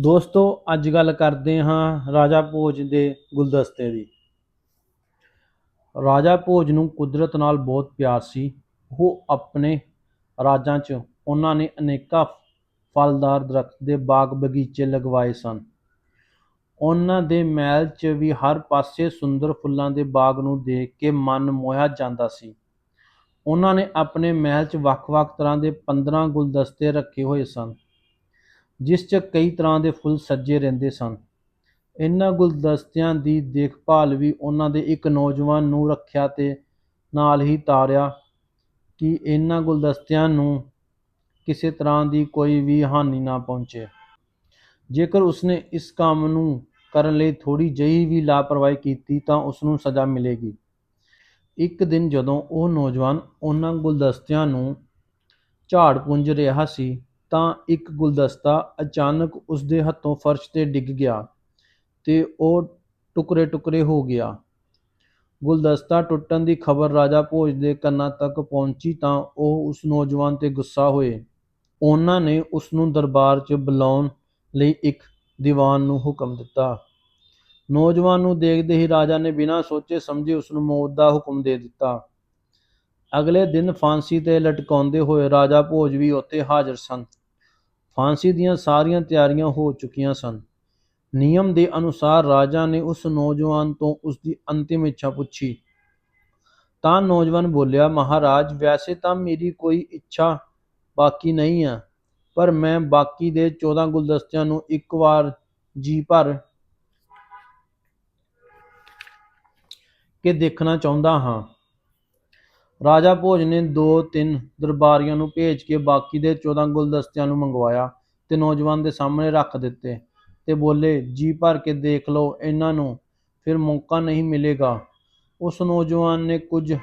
ਦੋਸਤੋ, ਅੱਜ ਗੱਲ ਕਰਦੇ ਹਾਂ ਰਾਜਾ ਭੋਜ ਦੇ ਗੁਲਦਸਤੇ ਦੀ। ਰਾਜਾ ਭੋਜ ਨੂੰ ਕੁਦਰਤ ਨਾਲ ਬਹੁਤ ਪਿਆਰ ਸੀ। ਉਹ ਆਪਣੇ ਰਾਜਾਂ 'ਚ ਉਹਨਾਂ ਨੇ ਅਨੇਕਾਂ ਫਲਦਾਰ ਦਰਖਤ ਦੇ ਬਾਗ ਬਗੀਚੇ ਲਗਵਾਏ ਸਨ। ਉਹਨਾਂ ਦੇ ਮਹਿਲ 'ਚ ਵੀ ਹਰ ਪਾਸੇ ਸੁੰਦਰ ਫੁੱਲਾਂ ਦੇ ਬਾਗ ਨੂੰ ਦੇਖ ਕੇ ਮਨ ਮੋਹਿਆ ਜਾਂਦਾ ਸੀ। ਉਹਨਾਂ ਨੇ ਆਪਣੇ ਮਹਿਲ 'ਚ ਵੱਖ-ਵੱਖ ਤਰ੍ਹਾਂ ਦੇ 15 ਗੁਲਦਸਤੇ ਰੱਖੇ ਹੋਏ ਸਨ। ਜਿਸ 'ਚ ਕਈ ਤਰ੍ਹਾਂ ਦੇ ਫੁੱਲ ਸੱਜੇ ਰਹਿੰਦੇ ਸਨ। ਇਹਨਾਂ ਗੁਲਦਸਤਿਆਂ ਦੀ ਦੇਖਭਾਲ ਵੀ ਉਹਨਾਂ ਦੇ ਇੱਕ ਨੌਜਵਾਨ ਨੂੰ ਰੱਖਿਆ ਤੇ ਨਾਲ ਹੀ ਤਾਰਿਆ ਕਿ ਇਹਨਾਂ ਗੁਲਦਸਤਿਆਂ ਨੂੰ ਕਿਸੇ ਤਰ੍ਹਾਂ ਦੀ ਕੋਈ ਵੀ ਹਾਨੀ ਨਾ ਪਹੁੰਚੇ। ਜੇਕਰ ਉਸਨੇ ਇਸ ਕੰਮ ਨੂੰ ਕਰਨ ਲਈ ਥੋੜੀ ਜਿਹੀ ਵੀ ਲਾਪਰਵਾਹੀ ਕੀਤੀ ਤਾਂ ਉਸ ਨੂੰ ਸਜ਼ਾ ਮਿਲੇਗੀ। ਇੱਕ ਦਿਨ ਜਦੋਂ ਉਹ ਨੌਜਵਾਨ ਉਹਨਾਂ ਗੁਲਦਸਤਿਆਂ ਨੂੰ ਝਾੜ ਪੁੰਜ ਰਿਹਾ ਸੀ ਤਾਂ ਇੱਕ ਗੁਲਦਸਤਾ ਅਚਾਨਕ ਉਸਦੇ ਹੱਥੋਂ ਫਰਸ਼ ਤੇ ਡਿੱਗ ਗਿਆ ਤੇ ਉਹ ਟੁਕੜੇ-ਟੁਕੜੇ ਹੋ ਗਿਆ। ਗੁਲਦਸਤਾ ਟੁੱਟਣ ਦੀ ਖਬਰ ਰਾਜਾ ਭੋਜ ਦੇ ਕੰਨਾਂ ਤੱਕ ਪਹੁੰਚੀ ਤਾਂ ਉਹ ਉਸ ਨੌਜਵਾਨ ਤੇ ਗੁੱਸਾ ਹੋਏ। ਉਹਨਾਂ ਨੇ ਉਸਨੂੰ ਦਰਬਾਰ 'ਚ ਬੁਲਾਉਣ ਲਈ ਇੱਕ ਦੀਵਾਨ ਨੂੰ ਹੁਕਮ ਦਿੱਤਾ। ਨੌਜਵਾਨ ਨੂੰ ਦੇਖਦੇ ਹੀ ਰਾਜਾ ਨੇ ਬਿਨਾਂ ਸੋਚੇ ਸਮਝੇ ਉਸਨੂੰ ਮੌਤ ਦਾ ਹੁਕਮ ਦੇ ਦਿੱਤਾ। ਅਗਲੇ ਦਿਨ ਫਾਂਸੀ ਤੇ ਲਟਕਾਉਂਦੇ ਹੋਏ ਰਾਜਾ ਭੋਜ ਵੀ ਉੱਥੇ ਹਾਜ਼ਰ ਸਨ। ਫਾਂਸੀ ਦੀਆਂ ਸਾਰੀਆਂ ਤਿਆਰੀਆਂ ਹੋ ਚੁੱਕੀਆਂ ਸਨ। ਨਿਯਮ ਦੇ ਅਨੁਸਾਰ ਰਾਜਾ ਨੇ ਉਸ ਨੌਜਵਾਨ ਤੋਂ ਉਸ ਦੀ ਅੰਤਿਮ ਇੱਛਾ ਪੁੱਛੀ। ਤਾਂ ਨੌਜਵਾਨ ਬੋਲਿਆ, ਮਹਾਰਾਜ, ਵੈਸੇ ਤਾਂ ਮੇਰੀ ਕੋਈ ਇੱਛਾ ਬਾਕੀ ਨਹੀਂ ਹੈ ਪਰ ਮੈਂ ਬਾਕੀ ਦੇ 14 ਗੁਲਦਸਤਿਆਂ ਨੂੰ ਇੱਕ ਵਾਰ ਜੀ ਭਰ ਕੇ ਦੇਖਣਾ ਚਾਹੁੰਦਾ ਹਾਂ। ਰਾਜਾ ਭੋਜ ਨੇ ਦੋ ਤਿੰਨ ਦਰਬਾਰੀਆਂ ਨੂੰ ਭੇਜ ਕੇ ਬਾਕੀ ਦੇ 14 ਗੁਲਦਸਤਿਆਂ ਨੂੰ ਮੰਗਵਾਇਆ ਤੇ ਨੌਜਵਾਨ ਦੇ ਸਾਹਮਣੇ ਰੱਖ ਦਿੱਤੇ ਤੇ ਬੋਲੇ, ਜੀ ਭਰ ਕੇ ਦੇਖ ਲਓ ਇਹਨਾਂ ਨੂੰ, ਫਿਰ ਮੌਕਾ ਨਹੀਂ ਮਿਲੇਗਾ। ਉਸ ਨੌਜਵਾਨ ਨੇ ਕੁਝ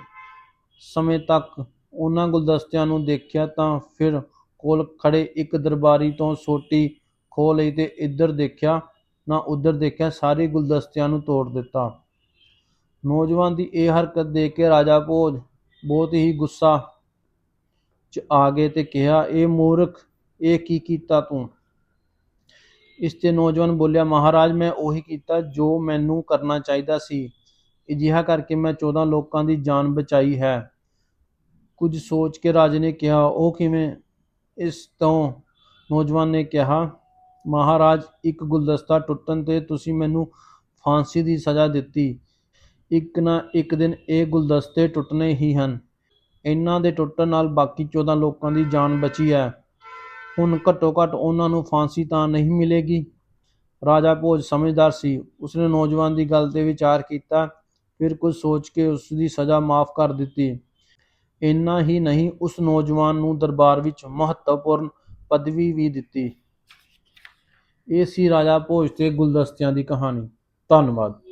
ਸਮੇਂ ਤੱਕ ਉਹਨਾਂ ਗੁਲਦਸਤਿਆਂ ਨੂੰ ਦੇਖਿਆ ਤਾਂ ਫਿਰ ਕੋਲ ਖੜੇ ਇੱਕ ਦਰਬਾਰੀ ਤੋਂ ਸੋਟੀ ਖੋਹ ਲਈ ਤੇ ਇੱਧਰ ਦੇਖਿਆ, ਨਾ ਉੱਧਰ ਦੇਖਿਆ, ਸਾਰੇ ਗੁਲਦਸਤਿਆਂ ਨੂੰ ਤੋੜ ਦਿੱਤਾ। ਨੌਜਵਾਨ ਦੀ ਇਹ ਹਰਕਤ ਦੇਖ ਕੇ ਰਾਜਾ ਭੋਜ ਬਹੁਤ ਹੀ ਗੁੱਸਾ ਚ ਆ ਗਏ ਤੇ ਕਿਹਾ, ਇਹ ਮੂਰਖ, ਇਹ ਕੀ ਕੀਤਾ ਤੂੰ? ਇਸ ਤੇ ਨੌਜਵਾਨ ਬੋਲਿਆ, ਮਹਾਰਾਜ, ਮੈਂ ਉਹੀ ਕੀਤਾ ਜੋ ਮੈਨੂੰ ਕਰਨਾ ਚਾਹੀਦਾ ਸੀ। ਅਜਿਹਾ ਕਰਕੇ ਮੈਂ 14 ਲੋਕਾਂ ਦੀ ਜਾਨ ਬਚਾਈ ਹੈ। ਕੁਝ ਸੋਚ ਕੇ ਰਾਜੇ ਨੇ ਕਿਹਾ, ਉਹ ਕਿਵੇਂ? ਇਸ ਤੋਂ ਨੌਜਵਾਨ ਨੇ ਕਿਹਾ, ਮਹਾਰਾਜ, ਇੱਕ ਗੁਲਦਸਤਾ ਟੁੱਟਣ ਤੇ ਤੁਸੀਂ ਮੈਨੂੰ ਫਾਂਸੀ ਦੀ ਸਜ਼ਾ ਦਿੱਤੀ। ਇੱਕ ਨਾ ਇੱਕ ਦਿਨ ਇਹ ਗੁਲਦਸਤੇ ਟੁੱਟਣੇ ਹੀ ਹਨ। ਇਹਨਾਂ ਦੇ ਟੁੱਟਣ ਨਾਲ ਬਾਕੀ 14 ਲੋਕਾਂ ਦੀ ਜਾਨ ਬਚੀ ਹੈ। ਹੁਣ ਘੱਟੋ ਘੱਟ ਉਹਨਾਂ ਨੂੰ ਫਾਂਸੀ ਤਾਂ ਨਹੀਂ ਮਿਲੇਗੀ। ਰਾਜਾ ਭੋਜ ਸਮਝਦਾਰ ਸੀ। ਉਸਨੇ ਨੌਜਵਾਨ ਦੀ ਗੱਲ ਤੇ ਵਿਚਾਰ ਕੀਤਾ, ਫਿਰ ਕੁਝ ਸੋਚ ਕੇ ਉਸ ਦੀ ਸਜ਼ਾ ਮਾਫ ਕਰ ਦਿੱਤੀ। ਇੰਨਾ ਹੀ ਨਹੀਂ, ਉਸ ਨੌਜਵਾਨ ਨੂੰ ਦਰਬਾਰ ਵਿੱਚ ਮਹੱਤਵਪੂਰਨ ਪਦਵੀ ਵੀ ਦਿੱਤੀ। ਇਹ ਸੀ ਰਾਜਾ ਭੋਜ ਤੇ ਗੁਲਦਸਤਿਆਂ ਦੀ ਕਹਾਣੀ। ਧੰਨਵਾਦ।